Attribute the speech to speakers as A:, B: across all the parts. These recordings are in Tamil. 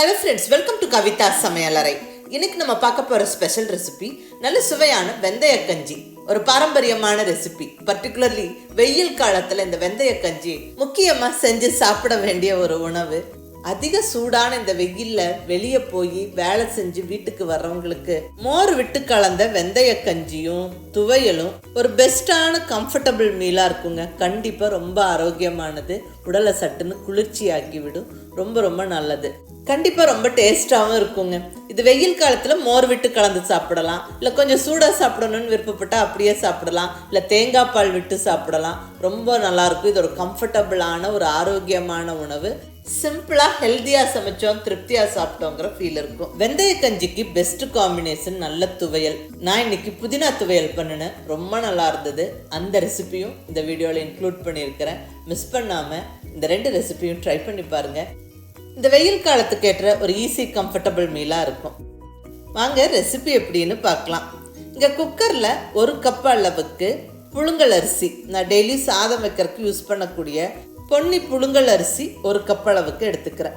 A: Hello friends welcome to Kavitha சமையலறை இன்னைக்கு நம்ம பார்க்க போகிற ஸ்பெஷல் ரெசிபி நல்ல சுவையான வெந்தய கஞ்சி. ஒரு பாரம்பரியமான ரெசிபி பர்டிகுலர்லி வெயில் காலத்தில் இந்த வெந்தய கஞ்சி முக்கியமாக செஞ்சு சாப்பிட வேண்டிய ஒரு உணவு. அதிக சூடான இந்த வெயில்ல வெளியே போய் வேலை செஞ்சு வீட்டுக்கு வர்றவங்களுக்கு மோர் விட்டு கலந்த வெந்தய கஞ்சியும் துவையலும் ஒரு பெஸ்டான கம்ஃபர்டபுள் மீலாக இருக்குங்க. கண்டிப்பாக ரொம்ப ஆரோக்கியமானது. உடலை சட்டுன்னு குளிர்ச்சியாக்கி விடும் ரொம்ப ரொம்ப நல்லது. கண்டிப்பாக ரொம்ப டேஸ்ட்டாகவும் இருக்குங்க. இது வெயில் காலத்தில் மோர் விட்டு கலந்து சாப்பிடலாம். இல்லை கொஞ்சம் சூடாக சாப்பிடணும்னு விருப்பப்பட்டால் அப்படியே சாப்பிடலாம். இல்லை தேங்காய் பால் விட்டு சாப்பிடலாம். ரொம்ப நல்லாயிருக்கும் இது ஒரு கம்ஃபர்டபுளான ஒரு ஆரோக்கியமான உணவு. சிம்பிளாக ஹெல்த்தியாக சமைச்சோம் திருப்தியாக சாப்பிட்டோங்கிற ஃபீல் இருக்கும். வெந்தய கஞ்சிக்கு பெஸ்ட் காம்பினேஷன் நல்ல துவையல். நான் இன்னைக்கு புதினா துவையல் பண்ணினேன். ரொம்ப நல்லா இருந்தது. அந்த ரெசிபியும் இந்த வீடியோவில் இன்க்ளூட் பண்ணியிருக்கிறேன். மிஸ் பண்ணாமல் இந்த ரெண்டு ரெசிபியும் ட்ரை பண்ணி பாருங்கள் இந்த வெயில் காலத்துக்கு ஏற்ற ஒரு ஈஸி கம்ஃபர்டபுள் மீலாக இருக்கும். வாங்க ரெசிபி எப்படின்னு பார்க்கலாம். இங்கே குக்கரில் ஒரு கப் அளவுக்கு புழுங்கல் அரிசி. நான் டெய்லி சாதம் வைக்கிறதுக்கு யூஸ் பண்ணக்கூடிய பொன்னி புழுங்கல் அரிசி ஒரு கப் அளவுக்கு எடுத்துக்கிறேன்.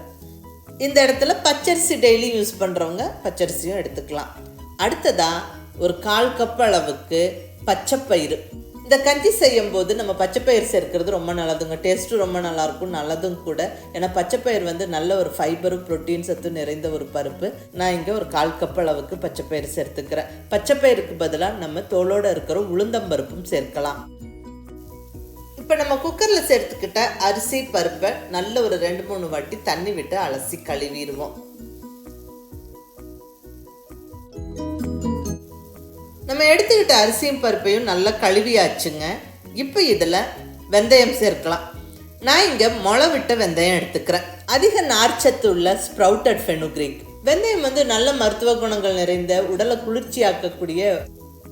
A: இந்த இடத்துல பச்சரிசி டெய்லி யூஸ் பண்ணுறவங்க பச்சரிசியும் எடுத்துக்கலாம். அடுத்ததாக ஒரு கால் கப் அளவுக்கு பச்சைப்பயிறு. இந்த கஞ்சி செய்யும் போது நம்ம பச்சைப்பயிர் சேர்க்கிறது ரொம்ப நல்லதுங்க. டேஸ்ட்டும் ரொம்ப நல்லாயிருக்கும் நல்லதும் கூட. ஏன்னா பச்சைப்பயிர் வந்து நல்ல ஒரு ஃபைபரும் ப்ரோட்டீன் சத்து நிறைந்த ஒரு பருப்பு. நான் இங்கே ஒரு கால் கப் அளவுக்கு பச்சைப்பயிறு சேர்த்துக்கிறேன். பச்சைப்பயிருக்கு பதிலாக நம்ம தோலோடு இருக்கிற உளுந்தம்பருப்பும் சேர்க்கலாம். இப்போ நம்ம குக்கரில் சேர்த்துக்கிட்ட அரிசி பருப்பை நல்ல ஒரு ரெண்டு மூணு வாட்டி தண்ணி விட்டு அலசி கழுவிடுவோம். நம்ம எடுத்துக்கிட்ட அரிசியும் பருப்பையும் நல்லா கழுவியாச்சுங்க. இப்போ இதில் வெந்தயம் சேர்க்கலாம். நான் இங்கே முளை விட்ட வெந்தயம் எடுத்துக்கிறேன். அதிக நார்ச்சத்து உள்ள ஸ்ப்ரவுட்டட் ஃபெனுக்ரிக் வெந்தயம் வந்து நல்ல மருத்துவ குணங்கள் நிறைந்த உடலை குளிர்ச்சியாக்கக்கூடிய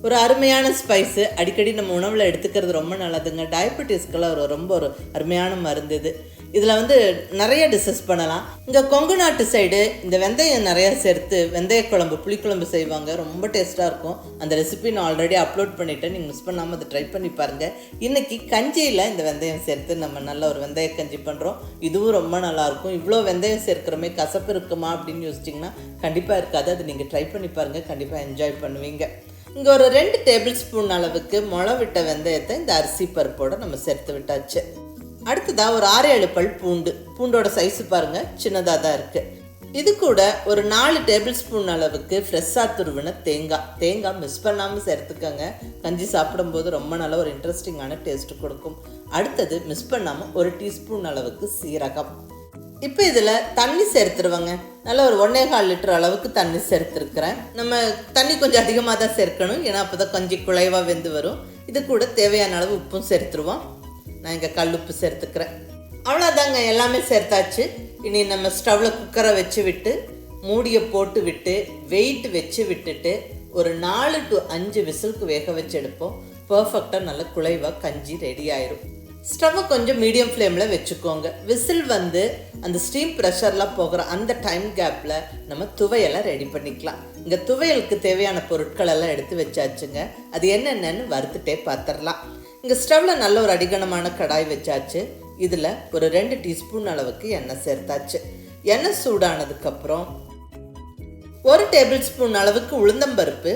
A: ஒரு அருமையான ஸ்பைஸு அடிக்கடி நம்ம உணவில் எடுத்துக்கிறது ரொம்ப நல்லதுங்க. டயபெட்டிஸ்க்கெல்லாம் ஒரு ரொம்ப ஒரு அருமையான மருந்து இது. இதில் வந்து நிறைய டிஷஸ் பண்ணலாம். இங்கே கொங்கு நாட்டு சைடு இந்த வெந்தயம் நிறையா சேர்த்து வெந்தய குழம்பு புளிக்குழம்பு செய்வாங்க. ரொம்ப டேஸ்ட்டாக இருக்கும். அந்த ரெசிபி நான் ஆல்ரெடி அப்லோட் பண்ணிவிட்டேன் நீங்கள் மிஸ் பண்ணாமல் அதை ட்ரை பண்ணி பாருங்கள் இன்றைக்கி கஞ்சியில் இந்த வெந்தயம் சேர்த்து நம்ம நல்ல ஒரு வெந்தய கஞ்சி பண்ணுறோம் இதுவும் ரொம்ப நல்லாயிருக்கும் இவ்வளோ வெந்தயம் சேர்க்குறமே கசப்பு இருக்குமா அப்படின்னு யோசிச்சிங்கன்னா கண்டிப்பாக இருக்காது. அது நீங்கள் ட்ரை பண்ணி பாருங்கள் கண்டிப்பாக என்ஜாய் பண்ணுவீங்க. இங்கே ஒரு ரெண்டு டேபிள் ஸ்பூன் அளவுக்கு முளை விட்ட வெந்தயத்தை இந்த அரிசி பருப்போட நம்ம சேர்த்து விட்டாச்சு. அடுத்ததாக ஒரு ஆறு ஏழு பல் பூண்டு. பூண்டோட சைஸு பாருங்கள் சின்னதாக தான் இருக்குது இது கூட ஒரு நாலு டேபிள் ஸ்பூன் அளவுக்கு ஃப்ரெஷ்ஷாக துருவின தேங்காய். தேங்காய் மிஸ் பண்ணாமல் சேர்த்துக்கோங்க. கஞ்சி சாப்பிடும்போது ரொம்ப நல்ல ஒரு இன்ட்ரெஸ்டிங்கான டேஸ்ட் கொடுக்கும். அடுத்தது மிஸ் பண்ணாமல் ஒரு டீஸ்பூன் அளவுக்கு சீரகம். இப்போ இதில் தண்ணி சேர்த்துருவாங்க. நல்ல ஒரு ஒன்றே கால் லிட்டர் அளவுக்கு தண்ணி சேர்த்துருக்குறேன். நம்ம தண்ணி கொஞ்சம் அதிகமாக தான் சேர்க்கணும். ஏன்னா அப்போ தான் கொஞ்சம் குழைவாக வெந்து வரும். இது கூட தேவையான அளவு உப்பும் சேர்த்துருவோம். நான் இங்கே கல் உப்பு சேர்த்துக்கிறேன். அவ்வளோதாங்க எல்லாமே சேர்த்தாச்சு. இனி நம்ம ஸ்டவ்வில் குக்கரை வச்சு விட்டு மூடியை போட்டு விட்டு வெயிட் வச்சு விட்டுட்டு ஒரு நாலு டு அஞ்சு விசிலுக்கு வேக வச்சு எடுப்போம். பர்ஃபெக்டாக நல்ல குழைவாக கஞ்சி ரெடி ஆயிரும். ஸ்டவ்வை கொஞ்சம் மீடியம் ஃப்ளேமில் வச்சுக்கோங்க. விசில் வந்து அந்த ஸ்டீம் ப்ரெஷர்லாம் போகிற அந்த டைம் கேப்பில் நம்ம துவையெல்லாம் ரெடி பண்ணிக்கலாம். இங்கே துவையலுக்கு தேவையான பொருட்கள் எல்லாம் எடுத்து வச்சாச்சுங்க. அது என்னென்னு வறுத்துட்டே பார்த்துடலாம் இங்கே ஸ்டவ்வில் நல்ல ஒரு அடிகனமான கடாய் வச்சாச்சு. இதில் ஒரு ரெண்டு டீஸ்பூன் அளவுக்கு எண்ணெய் சேர்த்தாச்சு. எண்ணெய் சூடானதுக்கப்புறம் ஒரு டேபிள் ஸ்பூன் அளவுக்கு உளுந்தம்பருப்பு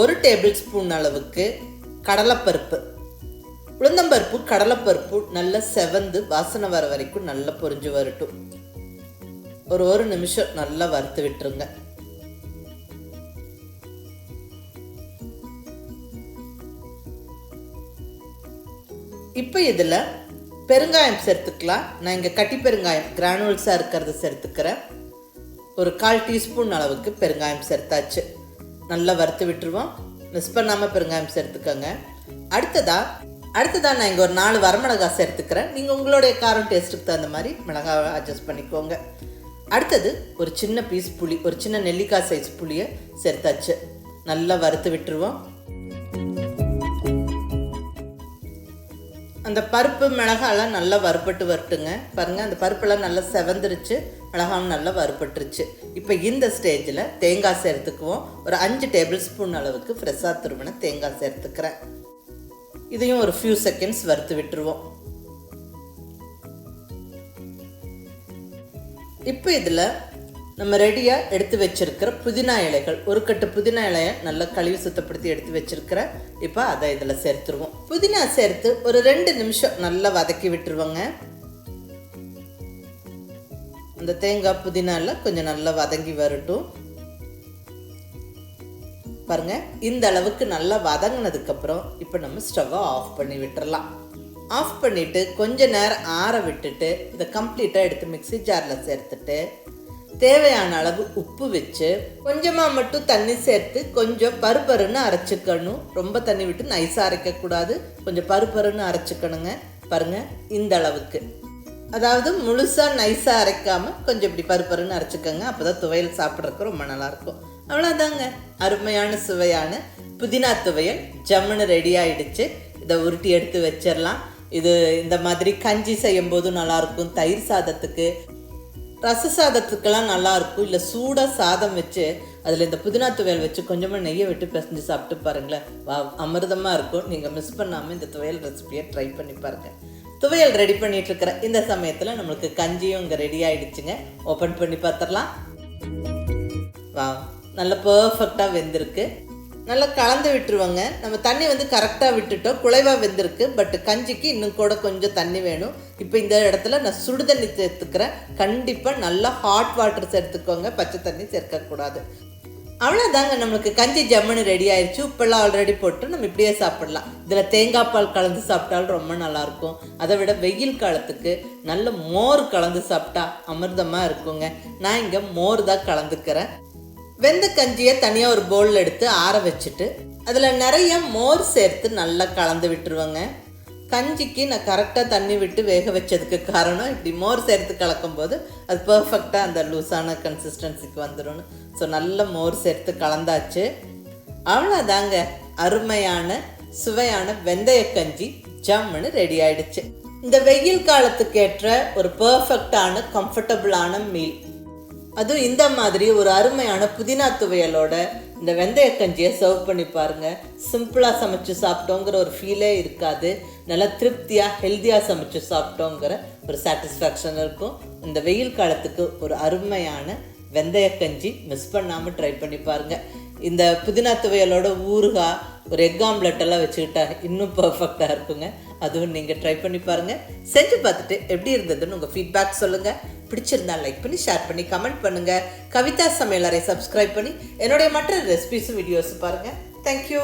A: ஒரு டேபிள் ஸ்பூன் அளவுக்கு கடலைப்பருப்பு. உளுந்தம்பருப்பு கடலைப்பருப்பு நல்லா செவந்து வாசனை வர வரைக்கும் நல்லா பொரிஞ்சு வரட்டும். ஒரு ஒரு நிமிஷம் நல்லா வறுத்து விட்டுருங்க. இப்போ இதில் பெருங்காயம் சேர்த்துக்கலாம். நான் இங்கே கட்டி பெருங்காயம் கிரானுவல்ஸாக இருக்கிறத சேர்த்துக்கிறேன். ஒரு கால் டீஸ்பூன் அளவுக்கு பெருங்காயம் சேர்த்தாச்சு. நல்லா வறுத்து விட்டுருவோம். மிஸ் பண்ணாமல் பெருங்காயம் சேர்த்துக்கோங்க. அடுத்ததாக அடுத்ததாக நான் இங்கே ஒரு நாலு வரமிளகாய் சேர்த்துக்கிறேன். நீங்கள் உங்களுடைய காரம் டேஸ்ட்டுக்கு தகுந்த மாதிரி மிளகாவை அட்ஜஸ்ட் பண்ணிக்கோங்க. அடுத்தது ஒரு சின்ன பீஸ் புளி ஒரு சின்ன நெல்லிக்காய் சைஸ் புளியை சேர்த்தாச்சு. நல்லா வறுத்து விட்டுருவோம். அந்த பருப்பு மிளகாலாம் நல்லா வறுப்பட்டு வரட்டுங்க. பாருங்கள் அந்த பருப்பெல்லாம் நல்லா செவந்துருச்சு. மிளகாவும் நல்லா வறுப்பட்டுருச்சு இப்போ இந்த ஸ்டேஜில் தேங்காய் சேர்த்துக்குவோம். ஒரு அஞ்சு டேபிள் ஸ்பூன் அளவுக்கு ஃப்ரெஷ்ஷாக துருவின தேங்காய் சேர்த்துக்கிறேன். இதையும் ஒரு ஃபியூ செகண்ட்ஸ் வறுத்து விட்டுருவோம். இப்போ இதில் நம்ம ரெடியாக எடுத்து வச்சிருக்கிற புதினா இலைகள் ஒரு கட்டு புதினா இலையை நல்லா கழுவி சுத்தப்படுத்தி எடுத்து வச்சிருக்கிற இப்போ அதை இதில் சேர்த்துருவோம். புதினா சேர்த்து ஒரு ரெண்டு நிமிஷம் நல்லா வதக்கி விட்டுருவோங்க. அந்த தேங்காய் புதினாவில் கொஞ்சம் நல்லா வதங்கி வரட்டும். பாருங்கள் இந்த அளவுக்கு நல்லா வதங்கினதுக்கப்புறம் இப்போ நம்ம ஸ்டவ்வை ஆஃப் பண்ணி விட்டுறலாம். ஆஃப் பண்ணிவிட்டு கொஞ்ச நேரம் ஆற விட்டுட்டு இதை கம்ப்ளீட்டாக எடுத்து மிக்ஸி ஜாரில் சேர்த்துட்டு தேவையான அளவு உப்பு வச்சு கொஞ்சமாக மட்டும் தண்ணி சேர்த்து கொஞ்சம் பருப்பருன்னு அரைச்சிக்கணும். ரொம்ப தண்ணி விட்டு நைஸாக அரைக்கக்கூடாது. கொஞ்சம் பருப்பருன்னு அரைச்சிக்கணுங்க. பாருங்க இந்த அளவுக்கு. அதாவது முழுசாக நைஸாக அரைக்காமல் கொஞ்சம் இப்படி பருப்பருன்னு அரைச்சிக்கோங்க. அப்போ தான் துவையல் சாப்பிட்றதுக்கு ரொம்ப நல்லாயிருக்கும் அவ்வளோதாங்க அருமையான சுவையான புதினா துவையல் ஜம்முன்னு ரெடி ஆயிடுச்சு. இதை உருட்டி எடுத்து வச்சிடலாம் இது இந்த மாதிரி கஞ்சி செய்யும் போதும் நல்லாயிருக்கும். தயிர் சாதத்துக்கு ரச சாதத்துக்கெல்லாம் நல்லாயிருக்கும். இல்லை சூடாக சாதம் வச்சு அதில் இந்த புதினா துவையல் வச்சு கொஞ்சமாக நெய்யை விட்டு பிசைஞ்சு சாப்பிட்டு பாருங்களேன். வா அமிர்தமாக இருக்கும். நீங்கள் மிஸ் பண்ணாமல் இந்த துவையல் ரெசிபியை ட்ரை பண்ணி பாருங்கள் துவையல் ரெடி பண்ணிட்டு இருக்கிற இந்த சமயத்தில் நம்மளுக்கு கஞ்சியும் இங்கே ரெடி ஆயிடுச்சுங்க. ஓப்பன் பண்ணி பார்த்துடலாம். வா. நல்லா பர்ஃபெக்டாக வெந்திருக்கு. நல்லா கலந்து விட்டுருவாங்க. நம்ம தண்ணி வந்து கரெக்டாக விட்டுட்டோம். குழைவாக வெந்திருக்கு. பட் கஞ்சிக்கு இன்னும் கூட கொஞ்சம் தண்ணி வேணும். இப்போ இந்த இடத்துல நான் சுடு தண்ணி சேர்த்துக்கிறேன். கண்டிப்பாக நல்லா ஹாட் வாட்டர் சேர்த்துக்கோங்க பச்சை தண்ணி சேர்க்கக்கூடாது. அவ்வளோதாங்க நம்மளுக்கு கஞ்சி ஜம்முன்னு ரெடி ஆயிடுச்சு உப்பெல்லாம் ஆல்ரெடி போட்டு நம்ம இப்படியே சாப்பிடலாம். இதில் தேங்காய் பால் கலந்து சாப்பிட்டாலும் ரொம்ப நல்லாயிருக்கும். அதை விட வெயில் காலத்துக்கு நல்ல மோர் கலந்து சாப்பிட்டா அமிர்தமாக இருக்குங்க. நான் இங்கே மோர் தான் கலந்துக்கிறேன். வெந்த கஞ்சியை தனியாக ஒரு பவுலில் எடுத்து ஆற வச்சுட்டு அதில் நிறைய மோர் சேர்த்து நல்லா கலந்து விட்டுருவேங்க. கஞ்சிக்கு நான் கரெக்டாக தண்ணி விட்டு வேக வச்சதுக்கு காரணம் இப்படி மோர் சேர்த்து கலக்கும் போது அது பர்ஃபெக்டாக அந்த லூஸான கன்சிஸ்டன்சிக்கு வந்துடும் ஸோ நல்ல மோர் சேர்த்து கலந்தாச்சு. அவ்வளோதாங்க அருமையான சுவையான வெந்தய கஞ்சி ஜம்முன்னு ரெடி ஆயிடுச்சு. இந்த வெயில் காலத்துக்கு ஏற்ற ஒரு பர்ஃபெக்டான கம்ஃபர்டபுளான மீல் அதுவும் இந்த மாதிரி ஒரு அருமையான புதினா துவையலோட இந்த வெந்தயக்கஞ்சியை சர்வ் பண்ணி பாருங்க. சிம்பிளாக சமைச்சு சாப்பிட்டோங்கிற ஒரு ஃபீலே இருக்காது. நல்லா திருப்தியாக ஹெல்த்தியாக சமைச்சு சாப்பிட்டோங்கிற ஒரு சாட்டிஸ்ஃபேக்ஷன் இருக்கும். இந்த வெயில் காலத்துக்கு ஒரு அருமையான வெந்தயக்கஞ்சி மிஸ் பண்ணாமல் ட்ரை பண்ணி பாருங்க. இந்த புதினா துவையலோட ஊறுகாய் ஒரு எக் ஆம்லெட் எல்லாம் வச்சுக்கிட்டா இன்னும் பர்ஃபெக்டாக இருக்குங்க. அதுவும் நீங்கள் ட்ரை பண்ணி பாருங்கள் செஞ்சு பார்த்துட்டு எப்படி இருந்ததுன்னு உங்கள் ஃபீட்பேக் சொல்லுங்கள் பிடிச்சிருந்தா லைக் பண்ணி ஷேர் பண்ணி கமெண்ட் பண்ணுங்கள் கவிதா சமையலரை சப்ஸ்கிரைப் பண்ணி என்னுடைய மற்ற ரெசிபிஸும் வீடியோஸும் பாருங்கள் தேங்க்யூ